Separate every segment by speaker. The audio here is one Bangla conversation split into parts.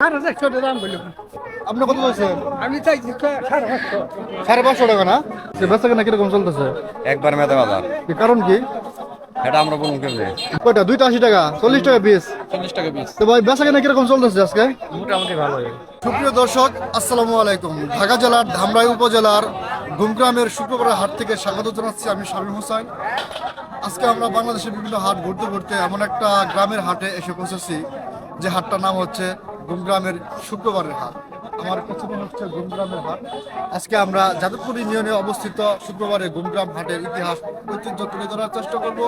Speaker 1: সাড়ে চারশো টাকা দাম বললাম
Speaker 2: আপনি কত বলছেন
Speaker 1: আমি চাইছি সাড়ে পাঁচশো।
Speaker 2: সাড়ে পাঁচশো টাকা না? সে বেচা কেনা কীরকম চলতেছে?
Speaker 3: একবার মেধা বাজার।
Speaker 2: কারণ কি?
Speaker 3: এটা আমরা বলুন কেমনে?
Speaker 2: কয়টা? দুইটা আশি টাকা চল্লিশ টাকা পিস
Speaker 3: চল্লিশ টাকা পিস
Speaker 2: তো ভাই বেচা কেনা কীরকম চলতেছে আজকে?
Speaker 3: মোটামুটি ভালো
Speaker 2: সুপ্রিয় দর্শক আসসালামু আলাইকুম। ঢাকা জেলার ধামরাই উপজেলার গুমগ্রামের শুক্রবারের হাট থেকে স্বাগত জানাচ্ছি আমি শামীম হোসেন। আজকে আমরা বাংলাদেশের বিভিন্ন হাট ঘুরতে ঘুরতে এমন একটা গ্রামের হাটে এসে পৌঁছেছি যে হাটটার নাম হচ্ছে গুমগ্রামের শুক্রবারের হাট। আমার পেছনে হচ্ছে গুমগ্রামের হাট। আজকে আমরা যাদবপুর ইউনিয়নে অবস্থিত শুক্রবারে গুমগ্রাম হাটের ইতিহাস ঐতিহ্য তুলে ধরার চেষ্টা করব।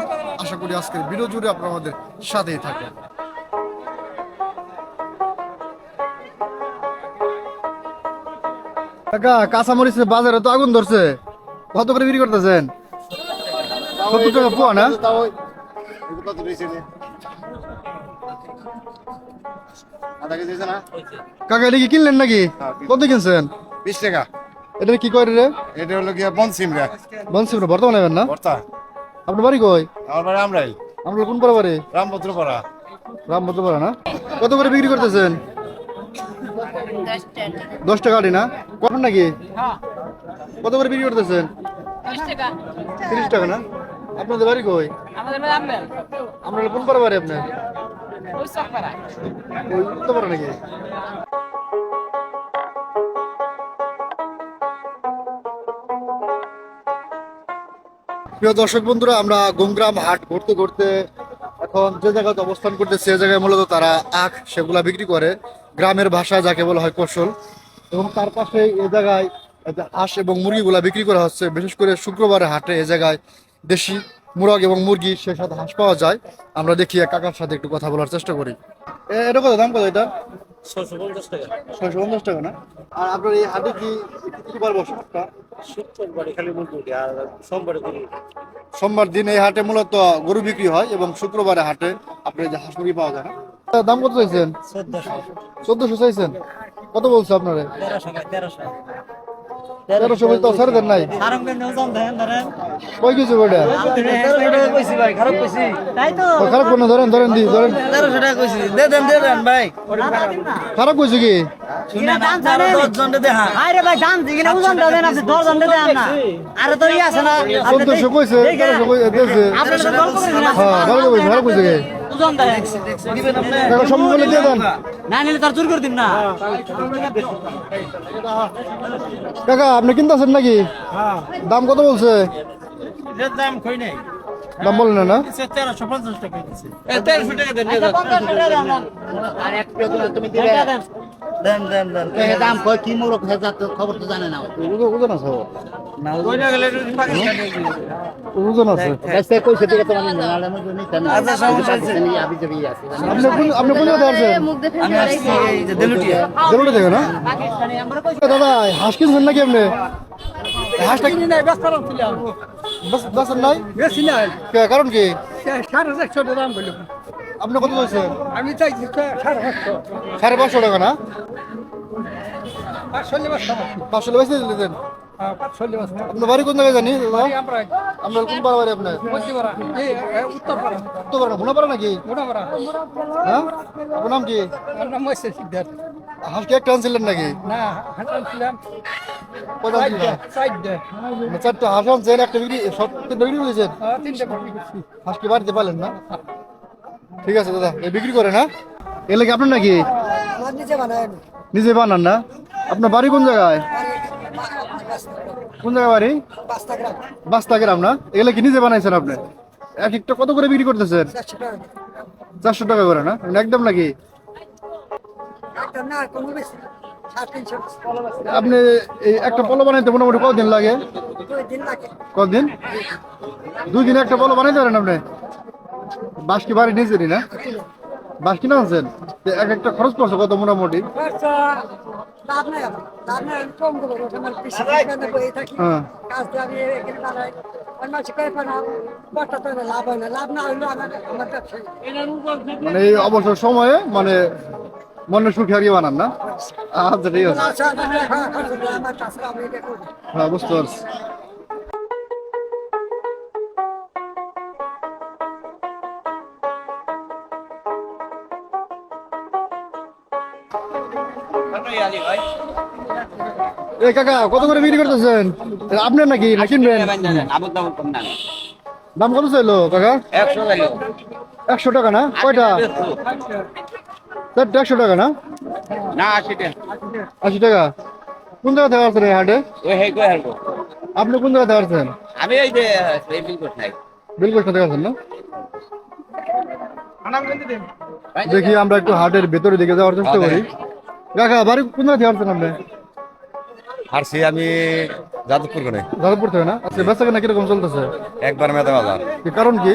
Speaker 2: আশা করি আজকের ভিডিও জুড়ে আপনারা আমাদের সাথেই থাকবেন। কাঁচামরিচের বাজারে তো আগুন ধরছে। কত করে বিক্রি করতেছেন? সত্তর টাকা পোয়া না? কাকা এটা কি কিনলেন নাকি? কত কিনছেন?
Speaker 4: বিশ টাকা।
Speaker 2: এটা কি করে রে?
Speaker 4: এটা হলো গিয়া বনসিম রে।
Speaker 2: বনসিম বর্তমানে নেবেন না?
Speaker 4: বর্তা
Speaker 2: আপনার বাড়ি কই?
Speaker 4: আমার বাড়ি আমরাই।
Speaker 2: আমরা কোন পাড়া বাড়ি?
Speaker 4: রামভদ্র পাড়া
Speaker 2: রাম পাড়া না? কত করে বিক্রি করতেছেন?
Speaker 5: দশ টাকা
Speaker 2: আটি না? কখন নাকি? কত করে বিক্রি করতেছেন?
Speaker 5: টাকা।
Speaker 2: তিরিশ টাকা না? আপনাদের বাড়ি কই?
Speaker 5: আমাদের ম্যাডাম
Speaker 2: কোন পাড়া বাড়ি আপনার? প্রিয় দর্শক বন্ধুরা, আমরা গুমগ্রাম হাট ঘুরতে ঘুরতে এখন যে জায়গাতে অবস্থান করতে সে জায়গায় মূলত তারা আখ সেগুলা বিক্রি করে, গ্রামের ভাষায় যাকে বলা হয় কৌশল। এবং তার পাশে এ জায়গায় হাঁস এবং মুরগিগুলা বিক্রি করা হচ্ছে। বিশেষ করে শুক্রবারে হাটে এই জায়গায় দেশি মুরগ এবং মুরগি সে সাথে হাঁস পাওয়া যায়। আমরা দেখি এক কাকার সাথে একটু কথা বলার চেষ্টা করি। এটা কত? দাম কত এটা? ছয়শো পঞ্চাশ টাকা। না? আর আপনার এই হাটে কি কি বসে হাটটা সোমবার দিন। এই হাটে মূলত গরু বিক্রি হয় এবং শুক্রবারে হাটে আপনার যে হাঁস মুরগি পাওয়া যায় না? দাম কত চাইছেন? চোদ্দশো। চাইছেন? কত বলছে আপনারা? তেরোশো। বলতে ছেড়ে দেন নাই। কই কিছু ও, খারাপ কোনো ধরেন ধরেন দি ধরেন। খারাপ কইছে কি?
Speaker 6: আরে ভাই দাম দিকে না ওজন দেন দশ জন দেন না। আরে তো ইয়ে আছে না।
Speaker 2: চোদ্দশো কইছে তেরোশো হ্যাঁ ভালো কইছে ভালো কইছে কি?
Speaker 6: ওজন
Speaker 2: সম্পূর্ণ দিয়ে দেন।
Speaker 6: না নিলে তার চুরি করে দিন না।
Speaker 2: কাকা আপনি কিনতেছেন নাকি? দাম কত বলছে?
Speaker 1: দাম কই নাই?
Speaker 2: দাম বলেন না না?
Speaker 1: তেরোশো পঞ্চাশ টাকা দিচ্ছে
Speaker 6: দাম কয়? কি মোর খবর তো জানে না
Speaker 2: ওজন ওজন আছে ওজন আছে
Speaker 6: কইছে দিকে তো মানে নালে মধ্যে নিতে না আবি জবি আছে।
Speaker 2: আপনি কোন আপনি কোন জায়গায় আছেন?
Speaker 5: আমি আসছি
Speaker 2: দাদা হাঁস কিনছেন নাকি আপনি? হাঁসটা
Speaker 1: কিনি নাই ব্যস্ত ছিলাম
Speaker 2: বাস নয় নাই?
Speaker 1: বেশি নাই।
Speaker 2: কারণ কি?
Speaker 1: সাড়ে চারশো দাম বললাম
Speaker 2: আপনি কত বলছেন
Speaker 1: আমি চাইছি সাড়ে পাঁচশো।
Speaker 2: সাড়ে পাঁচশো টাকা না?
Speaker 1: পাঁচশো
Speaker 2: পাঁচশো। বেশি দিলেন। আপনার বাড়ি কোন জায়গায় জানি? আপনার কোন পাড়া বাড়ি আপনার
Speaker 1: মধ্যপাড়া উত্তরপাড়া
Speaker 2: তো পাড়া। ভুনা নাকি? হ্যাঁ? আপনার নাম কি?
Speaker 1: আমার নাম হচ্ছে সিদ্ধার্থ
Speaker 2: হাঁস কি একটা আনছিলেন নাকি?
Speaker 1: না? চারটে
Speaker 2: মানে চারটা হাঁস আনছেন একটা বিক্রি সব তিনটা বিক্রি করেছেন?
Speaker 1: তিনটে বিক্রি করছি।
Speaker 2: হাঁস কি বাড়িতে পারলেন না? ঠিক আছে দাদা এই বিক্রি করে না এলে কি আপনার নাকি? নিজে বানান না? আপনার বাড়ি কোন জায়গায়? কোন জায়গায় বাড়ি বাস্তা গ্রাম না? এগুলো কি নিজে বানাইছেন আপনি? এক একটা কত করে বিক্রি করতেছেন? চারশো টাকা। করে না? মানে একদম নাকি? আপনি এই একটা পলো বানাইতে মোটামুটি কতদিন লাগে? কতদিন? দুই দিন একটা পলো বানাইতে পারেন আপনি? বাস কি বাড়ি নিজেরই না? বাস কিনে আনছেন? এক একটা খরচ পড়ছে কত মোটামুটি?
Speaker 7: থাকি।
Speaker 2: হ্যাঁ।
Speaker 7: হয়
Speaker 2: মানে এই অবসর সময়ে মানে মনে সুখে কি বানান না? আচ্ছা ঠিক আছে।
Speaker 7: আচ্ছা আমি হ্যাঁ করি।
Speaker 2: হ্যাঁ বুঝতে পারছি। এ কাকা কত করে বিক্রি করতেছেন? আপনার নাকি না কিনবেন? দাম কত চাইলো কাকা? একশো টাকা না? কয়টা? চারটে একশো টাকা না?
Speaker 3: না আশি টাকা।
Speaker 2: আশি টাকা। কোন জায়গা থেকে আসছেন এই হাটে? আপনি কোন জায়গা থেকে আসছেন?
Speaker 3: আমি এই যে
Speaker 2: বিলকুল সাথে আছেন না? দেখি আমরা একটু হাটের ভেতরে দিকে যাওয়ার চেষ্টা করি। কাকা বাড়ি কোন জায়গা আসছেন আপনি?
Speaker 3: হারছি আমি যাদবপুর করে
Speaker 2: যাদবপুর থেকে না? আচ্ছা বেচা কেনা কীরকম চলতেছে?
Speaker 3: একবার মেদা বাজার।
Speaker 2: কি কারণ কি?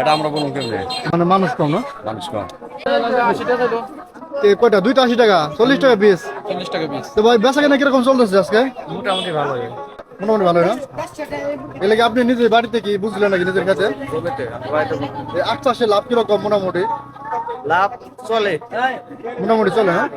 Speaker 3: এটা আমরা বলুন কেমনে?
Speaker 2: মানে মানুষ কম না?
Speaker 3: মানুষ কম।
Speaker 2: কয়টা? দুইটা আশি টাকা? চল্লিশ টাকা পিস
Speaker 3: চল্লিশ টাকা পিস
Speaker 2: তো ভাই বেচা কেনা কীরকম চলতেছে আজকে?
Speaker 3: মোটামুটি ভালো
Speaker 2: মোটামুটি ভালো না? এর লাগে আপনি নিজে বাড়িতে কি বুঝলেন নাকি নিজের কাছে? এই আট চাষে লাভ কীরকম মোটামুটি?
Speaker 3: লাভ চলে।
Speaker 2: মোটামুটি চলে হ্যাঁ?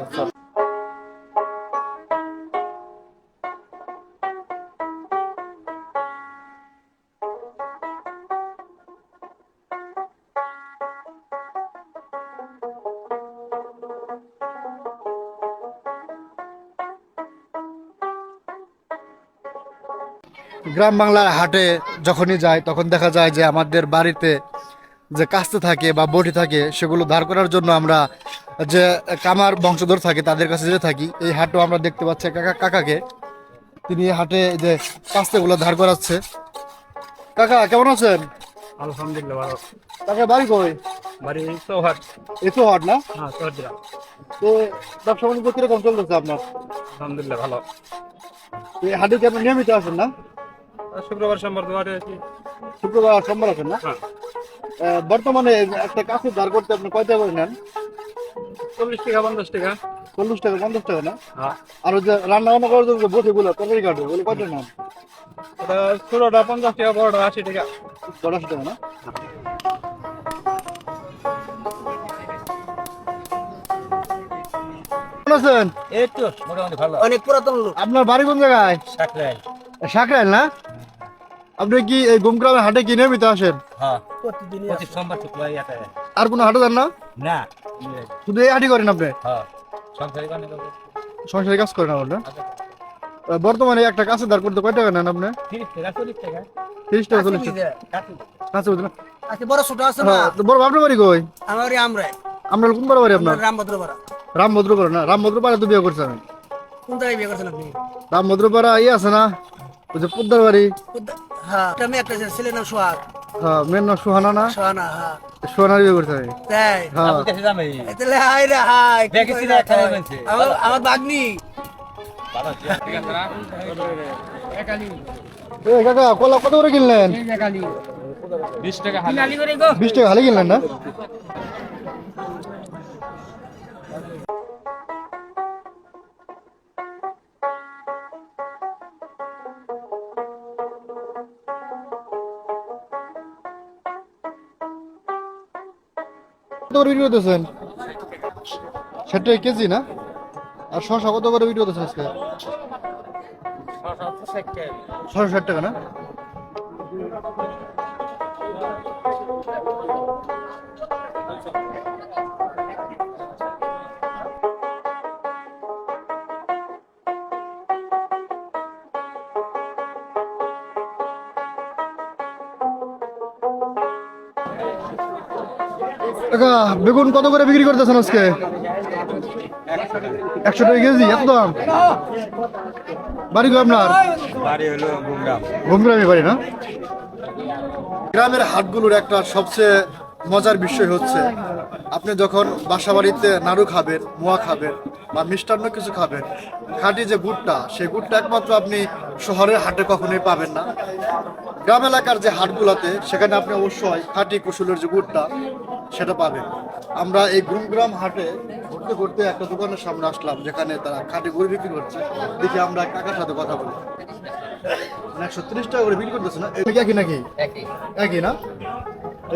Speaker 2: গ্রাম বাংলার হাটে যখনই যায় তখন দেখা যায় যে আমাদের বাড়িতে যে কাস্তে থাকে বা বটি থাকে সেগুলো ধার করার জন্য আমরা যে কামার বংশধর থাকে তাদের কাছে যে থাকি। এই হাটও আমরা দেখতে পাচ্ছি কাকা কাকাকে। তিনি হাটে যে কাস্তেগুলো ধার করাচ্ছে। কাকা কেমন আছেন?
Speaker 1: আলহামদুলিল্লাহ ভালো।
Speaker 2: কাকা বাড়ি কই?
Speaker 1: বাড়ি
Speaker 2: না?
Speaker 1: হ্যাঁ
Speaker 2: তো ব্যবসা বাণিজ্য কীরকম চলতেছে আপনার?
Speaker 1: আলহামদুলিল্লাহ ভালো।
Speaker 2: এই হাটে কি আপনি নিয়মিত আসেন না?
Speaker 1: শুক্রবার সোমবার আছি।
Speaker 2: শুক্রবার সোমবার আছেন না?
Speaker 1: হ্যাঁ।
Speaker 2: বর্তমানে একটা কাছে ধার করতে আপনি কয়টা করে নেন?
Speaker 1: চল্লিশ টাকা পঞ্চাশ টাকা।
Speaker 2: চল্লিশ টাকা পঞ্চাশ টাকা না?
Speaker 1: হ্যাঁ।
Speaker 2: আর যে রান্না বান্না করার জন্য বসে গুলো তরকারি কাটে ওগুলো কত নেন?
Speaker 1: ওটা ষোলোটা পঞ্চাশ টাকা বড়টা আশি টাকা।
Speaker 2: দশ টাকা না? আছেন?
Speaker 3: এই তো মোটামুটি ভালো।
Speaker 7: অনেক পুরাতন লোক।
Speaker 2: আপনার বাড়ি কোন জায়গায়?
Speaker 3: সাকরাই
Speaker 2: সাকরাইল না? আপনি কি এই গুমগ্রামের হাটে কি নিয়মিত আসেন?
Speaker 3: হ্যাঁ।
Speaker 2: আর কোনো হাটে যান না?
Speaker 3: না।
Speaker 2: শুধু এই হাটই করেন আপনি?
Speaker 3: হ্যাঁ। সংসারী
Speaker 2: সংসারে কাজ করেন আপনার আহ, বর্তমানে একটা কাছে দাঁড় করতে কয় টাকা নেন আপনি?
Speaker 3: তিরিশ টাকা চল্লিশ টাকা।
Speaker 2: তিরিশ টাকা চল্লিশ টাকা। কাছে বুঝলেন
Speaker 7: বড় ছোট আছে না?
Speaker 2: হ্যাঁ তো বড় আপনার বাড়ি কই?
Speaker 7: আমার আমরা
Speaker 2: আমরা কোন বড় বাড়ি আপনার
Speaker 7: রামভদ্রপাড়া।
Speaker 2: রামভদ্র করে না? রামভদ্র পাড়া তো বিয়ে করছে আমি
Speaker 7: কোন জায়গায় বিয়ে করছেন আপনি?
Speaker 2: রামভদ্র পাড়া ইয়ে আছে না? ওই যে পোদ্দার বাড়ি।
Speaker 7: কোথা- হ্যাঁ একটা মেয়ে একটা ছেলে নাম সোহাগ।
Speaker 2: হ্যাঁ মেয়ের নাম সুহানা না?
Speaker 7: সোহানা হ্যাঁ।
Speaker 2: সুহানা বিয়ে করছে? আমি
Speaker 7: তাই
Speaker 2: হ্যাঁ
Speaker 7: তাহলে হাই রে হাই। কি
Speaker 3: দেখেছি
Speaker 7: কইরা
Speaker 3: না, খারাপ
Speaker 7: কয়? আমার আমার বাগনি।
Speaker 2: এ কাকা কলা কত করে কিনলেন?
Speaker 3: বিশ টাকা
Speaker 2: বিশ টাকা হালি কিনলেন না? করে বিক্রি করতেছেন ষাট টাকা কেজি না? আর শশা কত করে বিক্রি করতেছেন আজকে ছশো ষাট টাকা না? কাকা বেগুন কত করে বিক্রি করতেছেন আজকে? একশো টাকা কেজি এত দাম? বাড়ি কো আপনার?
Speaker 3: বাড়ি
Speaker 2: ঘুমগ্রামে বাড়ি না? গ্রামের হাটগুলোর একটা সবচেয়ে মজার বিষয় হচ্ছে আপনি যখন বাসা বাড়িতে নাড়ু খাবেন মোয়া খাবেন বা মিষ্টান্ন কিছু খাবেন খাঁটি যে গুড়টা সেই গুড়টা একমাত্র আপনি শহরের হাটে কখনোই পাবেন না। গ্রাম এলাকার যে হাটগুলোতে সেখানে আপনি অবশ্যই খাঁটি কুশলের যে গুড়টা সেটা পাবেন। আমরা এই গুমগ্রাম হাটে ঘুরতে ঘুরতে একটা দোকানের সামনে আসলাম যেখানে তারা খাঁটি গুড় বিক্রি করছে। দেখি আমরা কাকার সাথে কথা বলি। মানে একশো তিরিশ টাকা করে বিক্রি করতেছে না? একই নাকি? একই। না?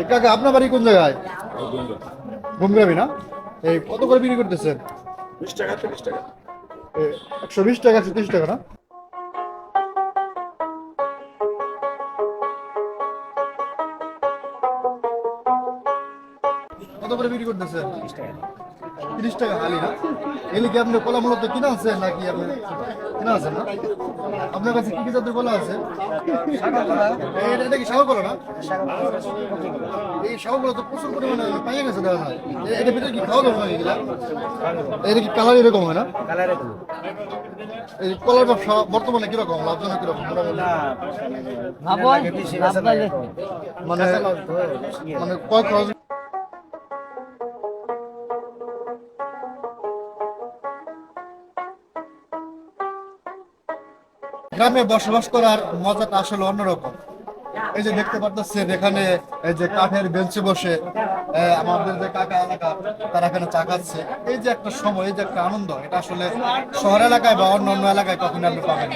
Speaker 2: এই কাকা আপনার বাড়ি কোন জায়গায়? ঘুমগ্রামী না? এই কত করে বিক্রি করতেছেন? বিশ টাকা তিরিশ টাকা। একশো বিশ টাকা একশো তিরিশ টাকা না? কত করে বিক্রি করতেছেন? তিরিশ টাকা হালি না? এগুলি কি আপনি কলা মূলত কিনা আছে নাকি আপনি কিনা আছেন না? আপনার কাছে কি কি জাতের কলা আছে? এটা কি সাগর কলা না? এই কলা তো প্রচুর পরিমাণে পাইয়ে গেছে দেখা এটা ভিতরে কি খাওয়া না এগুলা? এটা কি কালার এরকম হয় না? এই কলার ব্যবসা বর্তমানে কীরকম? লাভজনক কীরকম? মানে মানে কয় খরচ গ্রামে বসবাস করার মজাটা আসলে অন্যরকম। এই যে দেখতে পাচ্ছেন এখানে এই যে কাঠের বেঞ্চে বসে আমাদের যে কাকা এলাকা তারা এখানে চা খাচ্ছে। এই যে একটা সময় এই যে একটা আনন্দ এটা আসলে শহর এলাকায় বা অন্য অন্য এলাকায় কখনো আপনি পাবেন।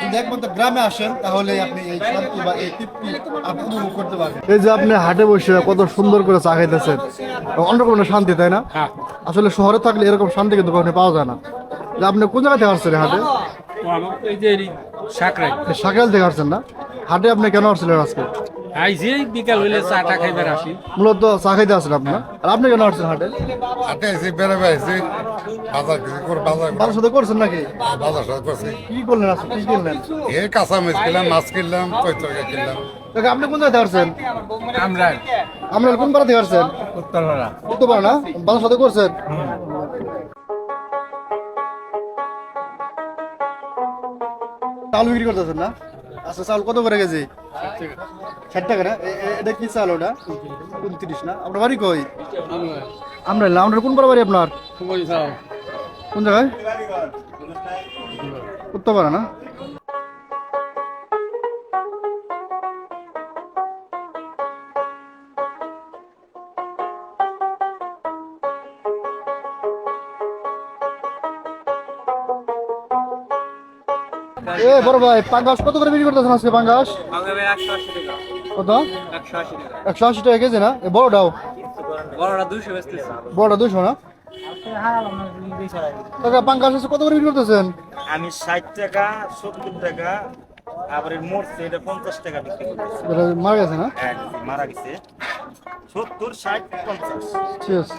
Speaker 2: যদি একমাত্র গ্রামে আসেন তাহলে আপনি এই শান্তি বা এই তৃপ্তি আপনি উপভোগ করতে পারবেন। এই যে আপনি হাটে বসে কত সুন্দর করে চা খাইতেছেন অন্যরকম শান্তি তাই না? আসলে শহরে থাকলে এরকম শান্তি কিন্তু কখনো পাওয়া যায় না। যে আপনি কোন জায়গা থেকে আসছেন হাটে?
Speaker 3: এই যে সাকরাই।
Speaker 2: সকাল থেকে আসছেন না? হাটে আপনি কেন আসছিলেন আজকে?
Speaker 3: আইসি বিকাল হইলে চাটা খাইবার আসি।
Speaker 2: মূলত চা খাইতে আসছেন আপনার আর আপনি কেন আসছেন হাটে?
Speaker 4: হাটে এসে বেড়াবে এসে বাজার কিছু করে বাজার
Speaker 2: বাবার সাথে করছেন নাকি?
Speaker 4: বাজার সাথে করছি।
Speaker 2: কি করলেন আজকে? কি কিনলেন?
Speaker 4: এ কাঁচা মাছ কিনলাম মাছ কিনলাম তৈ তরকারি কিনলাম
Speaker 2: আপনি কোন জায়গা থেকে আসছেন
Speaker 3: আমরা
Speaker 2: কোন পাড়া থেকে আসছেন?
Speaker 3: উত্তরপাড়া।
Speaker 2: উত্তর পাড়া সাথে করছেন? চাল বিক্রি করতেছেন না? আচ্ছা চাল কত করে কেজি? ষাট টাকা না? এটা কি চাল ওটা? উনত্রিশ না? আপনার বাড়ি কই? আমরা। আপনার কোন পাড়া বাড়ি আপনার? কোন জায়গায়? উত্তরপাড়া না? এ বড় ভাই পাঙ্গাস কত করে বিক্রি করতেছেন আজকে পাঙ্গাস?
Speaker 1: একশো আশি টাকা।
Speaker 2: কত?
Speaker 1: একশো আশি টাকা।
Speaker 2: কেজি না? এ বড়টাও?
Speaker 1: বড়টা দুশো
Speaker 2: না? পাঙ্গাস কত করে বিক্রি করতেছেন?
Speaker 8: আমি ষাট টাকা সত্তর টাকা আবার এর মরছে এটা পঞ্চাশ টাকা বিক্রি করতেছে।
Speaker 2: মারা গেছে না?
Speaker 8: এক মারা গেছে। সত্তর ষাট পঞ্চাশ।
Speaker 2: ঠিক আছে।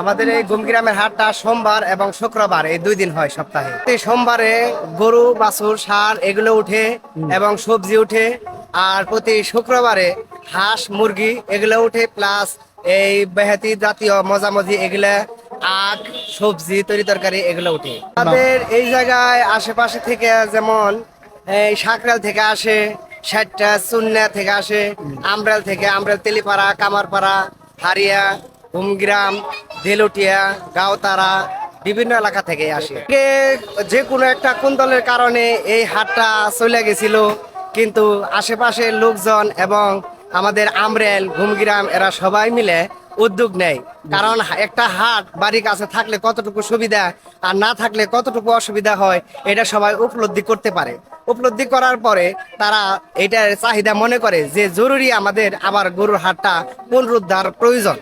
Speaker 9: আমাদের এই গুমগ্রামের হাটটা সোমবার এবং শুক্রবার এই দুই দিন হয় সপ্তাহে। সোমবারে গরু বাছুর সার এগুলো উঠে এবং সবজি উঠে আর প্রতি শুক্রবারে হাঁস মুরগি এগুলো উঠে প্লাস এই বেহাতি জাতীয় মজামজি এগুলা আখ সবজি তরি তরকারি এগুলো উঠে। আমাদের এই জায়গায় আশেপাশে থেকে যেমন এই সাকরাল থেকে আসে ষাটটা চুন্না থেকে আসে আমরাল থেকে আমরাল তেলিপাড়া কামারপাড়া হারিয়া হুমগ্রাম দেলুটিয়া গাওতারা বিভিন্ন এলাকা থেকে আসে। যে কোনো একটা কুন্দলের কারণে এই হাটটা চলে গেছিল কিন্তু আশেপাশের লোকজন এবং আমাদের আমরেল, ঘুমগ্রাম, এরা সবাই মিলে উদ্যোগ নেয়। কারণ একটা হাট, বাড়ির কাছে থাকলে কতটুকু সুবিধা আর না থাকলে কতটুকু অসুবিধা হয়, এটা সবাই উপলব্ধি করতে পারে। উপলব্ধি করার পরে তারা এটার চাহিদা মনে করে যে জরুরি আমাদের আবার গরুর হাটটা পুনরুদ্ধার প্রয়োজন।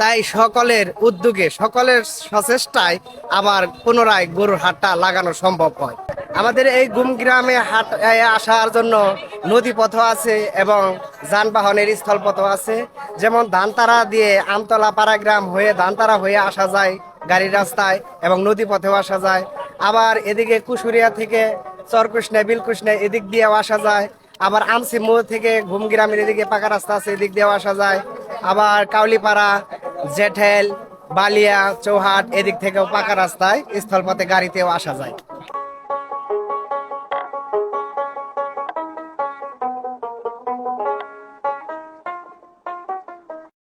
Speaker 9: তাই সকলের উদ্যোগে, সকলের সচেষ্টায় আবার পুনরায় গরুর হাটটা লাগানো সম্ভব হয়। আমাদের এই গুম গ্রামে হাট আসার জন্য নদী পথ আছে এবং যানবাহনের স্থলপথ আছে। যেমন ধানতারা দিয়ে আমতলা পাড়াগ্রাম হয়ে ধানতারা হয়ে আসা যায় গাড়ির রাস্তায় এবং নদী পথেও আসা যায়। আবার এদিকে কুশুরিয়া থেকে চরকৃষ্ণা বিলকৃষ্ণা এদিক দিয়েও আসা যায়। আবার আমসি মোড় থেকে ঘুমগ্রামের এদিকে পাকা রাস্তা আছে, এদিক দিয়েও আসা যায়। আবার কাউলিপাড়া, জেঠেল, বালিয়া, চৌহাট এদিক থেকেও পাকা রাস্তায় স্থলপথে গাড়িতেও আসা যায়।